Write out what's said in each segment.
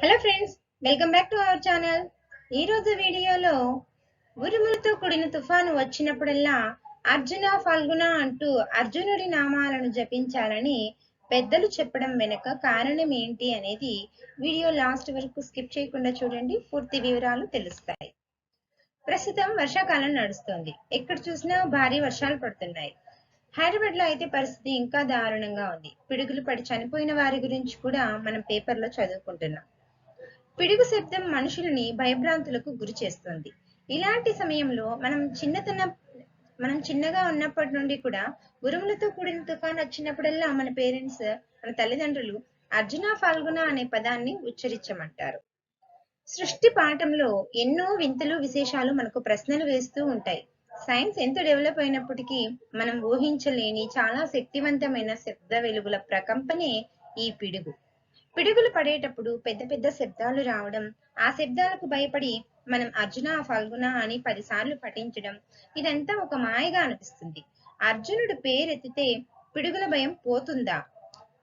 Hello friends welcome back to our channel ఈ రోజు వీడియోలో ఉరుములతో కూడిన తుఫాను వచ్చినప్పుడల్లా అర్జున ఫల్గుణ అంటూ అర్జునుడి నామాలను జపించాలని పెద్దలు చెప్పడం వెనుక కారణం ఏంటి అనేది వీడియో లాస్ట్ వరకు స్కిప్ చేయకుండా చూడండి పూర్తి వివరాలు తెలుస్తాయి. ప్రస్తుతం వర్షాకాలం నడుస్తుంది. ఎక్కడ చూసినా భారీ వర్షాలు పడుతున్నాయి. హైదరాబాద్లో అయితే పరిస్థితి ఇంకా దారుణంగా ఉంది. పిడుగులు పడి చనిపోయిన వారి గురించి కూడా మనం పేపర్లో చదువుకుంటున్నాం. పిడుగు శబ్దం మనుషులని భయభ్రాంతులకు గురి చేస్తుంది. ఇలాంటి సమయంలో మనం చిన్నతన మనం చిన్నగా ఉన్నప్పటి నుండి కూడా ఉరుములతో కూడిన తుఫాన్ వచ్చినప్పుడల్లా మన పేరెంట్స్ మన తల్లిదండ్రులు అర్జున ఫాల్గుణ అనే పదాన్ని ఉచ్చరించమంటారు. సృష్టి పాఠంలో ఎన్నో వింతలు విశేషాలు మనకు ప్రశ్నలు వేస్తూ ఉంటాయి. సైన్స్ ఎంత డెవలప్ అయినప్పటికీ మనం ఊహించలేని చాలా శక్తివంతమైన శబ్ద వెలుగుల ప్రకంపనే ఈ పిడుగు. పిడుగులు పడేటప్పుడు పెద్ద పెద్ద శబ్దాలు రావడం ఆ శబ్దాలకు భయపడి మనం అర్జున ఫల్గుణ అని పదిసార్లు పఠించడం ఇదంతా ఒక మాయగా అనిపిస్తుంది. అర్జునుడు పేరెత్తితే పిడుగుల భయం పోతుందా?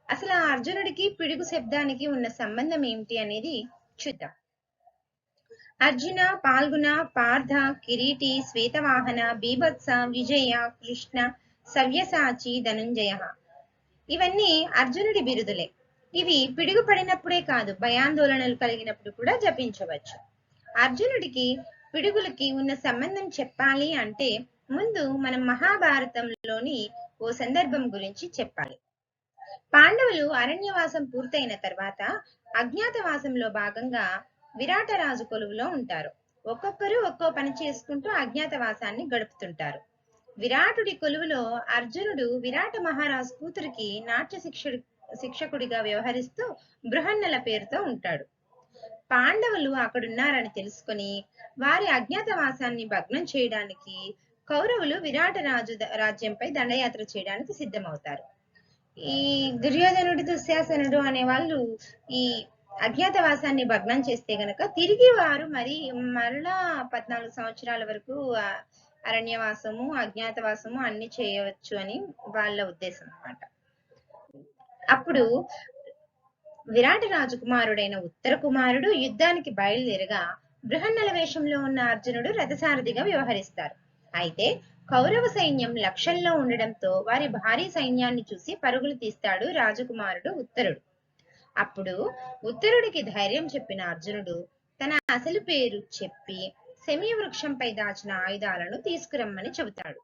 అసలు ఆ అర్జునుడికి పిడుగు శబ్దానికి ఉన్న సంబంధం ఏమిటి అనేది చూద్దాం. అర్జున పాల్గుణ పార్థ కిరీటి శ్వేతవాహన బీభత్స విజయ కృష్ణ సవ్యసాచి ధనుంజయ. ఇవన్నీ అర్జునుడి బిరుదులే. ఇవి పిడుగు పడినప్పుడే కాదు భయాందోళనలు కలిగినప్పుడు కూడా జపించవచ్చు. అర్జునుడికి పిడుగులకి ఉన్న సంబంధం చెప్పాలి అంటే ముందు మనం మహాభారతంలోని ఓ సందర్భం గురించి చెప్పాలి. పాండవులు అరణ్యవాసం పూర్తయిన తర్వాత అజ్ఞాతవాసంలో భాగంగా విరాటరాజు కొలువులో ఉంటారు. ఒక్కొక్కరు ఒక్కో పని చేసుకుంటూ అజ్ఞాతవాసాన్ని గడుపుతుంటారు. విరాటుడి కొలువులో అర్జునుడు విరాట మహారాజు కూతురికి నాట్య శిక్షుడి శిక్షకుడిగా వ్యవహరిస్తూ బృహన్నల పేరుతో ఉంటాడు. పాండవులు అక్కడున్నారని తెలుసుకొని వారి అజ్ఞాతవాసాన్ని భగ్నం చేయడానికి కౌరవులు విరాట రాజు రాజ్యంపై దండయాత్ర చేయడానికి సిద్ధమవుతారు. ఈ దుర్యోధనుడు దుశ్శాసనుడు అనే వాళ్ళు ఈ అజ్ఞాతవాసాన్ని భగ్నం చేస్తే గనక తిరిగి వారు మరి మరలా పద్నాలుగు సంవత్సరాల వరకు అరణ్యవాసము అజ్ఞాతవాసము అన్ని చేయవచ్చు అని వాళ్ళ ఉద్దేశం అన్నమాట. అప్పుడు విరాట రాజకుమారుడైన ఉత్తర కుమారుడు యుద్ధానికి బయలుదేరగా బృహన్నల వేషంలో ఉన్న అర్జునుడు రథసారథిగా వ్యవహరిస్తారు. అయితే కౌరవ సైన్యం లక్షల్లో ఉండడంతో వారి భారీ సైన్యాన్ని చూసి పరుగులు తీస్తాడు రాజకుమారుడు ఉత్తరుడు. అప్పుడు ఉత్తరుడికి ధైర్యం చెప్పిన అర్జునుడు తన అసలు పేరు చెప్పి శమీ వృక్షంపై దాచిన ఆయుధాలను తీసుకురమ్మని చెబుతాడు.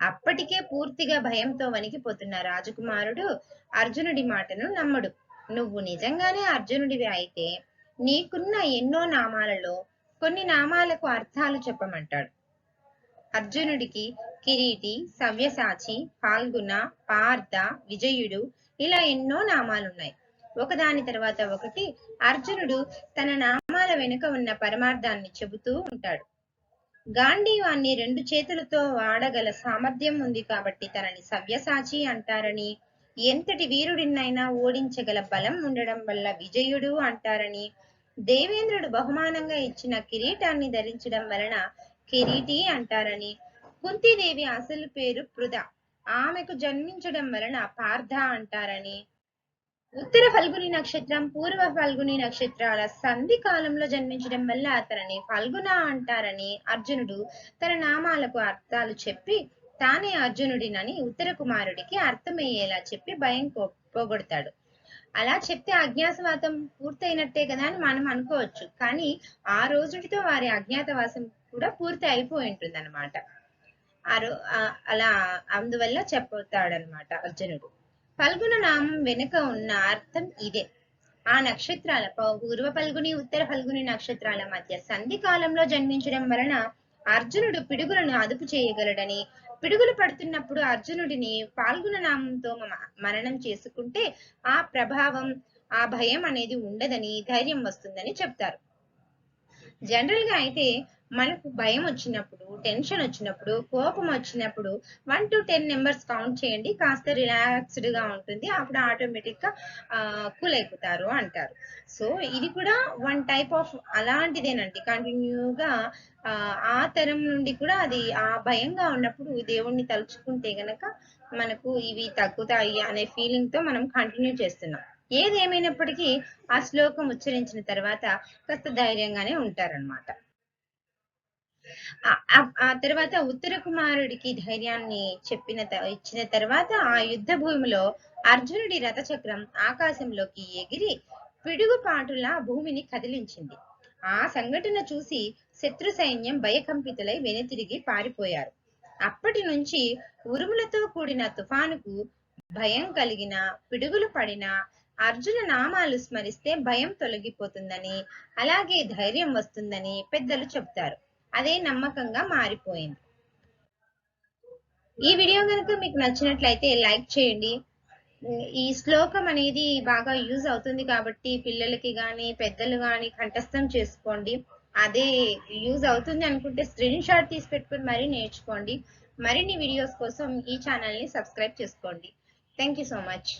అప్పటికే పూర్తిగా భయంతో వణికిపోతున్న రాజకుమారుడు అర్జునుడి మాటను నమ్మడు. నువ్వు నిజంగానే అర్జునుడివి అయితే నీకున్న ఎన్నో నామాలలో కొన్ని నామాలకు అర్థాలు చెప్పమంటాడు. అర్జునుడికి కిరీటి సవ్యసాచి పాల్గొన పార్థ విజయుడు ఇలా ఎన్నో నామాలున్నాయి. ఒకదాని తర్వాత ఒకటి అర్జునుడు తన నామాల వెనుక ఉన్న పరమార్థాన్ని చెబుతూ ఉంటాడు. గాంధీవాన్ని రెండు చేతులతో వాడగల సామర్థ్యం ఉంది కాబట్టి తనని సవ్యసాచి అంటారని ఎంతటి వీరుడినైనా ఓడించగల బలం ఉండడం వల్ల విజయుడు అంటారని దేవేంద్రుడు బహుమానంగా ఇచ్చిన కిరీటాన్ని ధరించడం వలన కిరీటి అంటారని కుంతీదేవి అసలు పేరు పృథ. ఆమెకు జన్మించడం వలన పార్థ అంటారని ఉత్తర ఫల్గుని నక్షత్రం పూర్వ ఫల్గుని నక్షత్రాల సంధి కాలంలో జన్మించడం వల్ల అతనిని ఫల్గుణ అంటారని అర్జునుడు తన నామాలకు అర్థాలు చెప్పి తానే అర్జునుడినని ఉత్తర కుమారుడికి అర్థమయ్యేలా చెప్పి భయం పోగొడతాడు. అలా చెప్తే అజ్ఞాతవాసం పూర్తయినట్టే కదా అని మనం అనుకోవచ్చు. కానీ ఆ రోజుటితో వారి అజ్ఞాతవాసం కూడా పూర్తి అయిపోయి ఉంటుంది అనమాట అలా అందువల్ల చెప్పుతాడనమాట అర్జునుడు. ఫల్గుణ నామం వెనుక ఉన్న అర్థం ఇదే. ఆ నక్షత్రాల పూర్వ ఫల్గుని ఉత్తర ఫల్గుని నక్షత్రాల మధ్య సంధి కాలంలో జన్మించడం వలన అర్జునుడు పిడుగులను అదుపు చేయగలడని పిడుగులు పడుతున్నప్పుడు అర్జునుడిని పాల్గొన నామంతో మరణం చేసుకుంటే ఆ ప్రభావం ఆ భయం అనేది ఉండదని ధైర్యం వస్తుందని చెప్తారు. జనరల్గా అయితే మనకు భయం వచ్చినప్పుడు టెన్షన్ వచ్చినప్పుడు కోపం వచ్చినప్పుడు one two ten numbers count చేయండి. కాస్త రిలాక్స్డ్గా ఉంటుంది. అప్పుడు ఆటోమేటిక్గా కూల్ అయిపోతారు అంటారు. సో ఇది కూడా వన్ టైప్ ఆఫ్ అలాంటిదేనండి. కంటిన్యూగా ఆ తరం నుండి కూడా అది ఆ భయంగా ఉన్నప్పుడు దేవుణ్ణి తలుచుకుంటే గనక మనకు ఇవి తగ్గుతాయి అనే ఫీలింగ్తో మనం కంటిన్యూ చేస్తున్నాం. ఏది ఆ శ్లోకం ఉచ్చరించిన తర్వాత కాస్త ధైర్యంగానే ఉంటారన్నమాట. ఆ- తర్వాత ఉత్తర కుమారుడికి ధైర్యాన్ని చెప్పిన ఇచ్చిన తర్వాత ఆ యుద్ధ భూమిలో అర్జునుడి రథచక్రం ఆకాశంలోకి ఎగిరి పిడుగుపాటులా భూమిని కదిలించింది. ఆ సంఘటన చూసి శత్రు సైన్యం భయకంపితులై వెనుతిరిగి పారిపోయారు. అప్పటి నుంచి ఉరుములతో కూడిన తుఫానుకు భయం కలిగిన పిడుగులు పడిన అర్జున నామాలు స్మరిస్తే భయం తొలగిపోతుందని అలాగే ధైర్యం వస్తుందని పెద్దలు చెబుతారు. అదే నమ్మకంగా మారిపోయింది. ఈ వీడియో కనుక మీకు నచ్చినట్లయితే లైక్ చేయండి. ఈ శ్లోకం అనేది బాగా యూజ్ అవుతుంది కాబట్టి పిల్లలకి కానీ పెద్దలు కానీ కంఠస్థం చేసుకోండి. అదే యూజ్ అవుతుంది అనుకుంటే స్క్రీన్ షాట్ తీసి పెట్టుకుని మరీ నేర్చుకోండి. మరిన్ని వీడియోస్ కోసం ఈ ఛానల్ని సబ్స్క్రైబ్ చేసుకోండి. Thank you so much.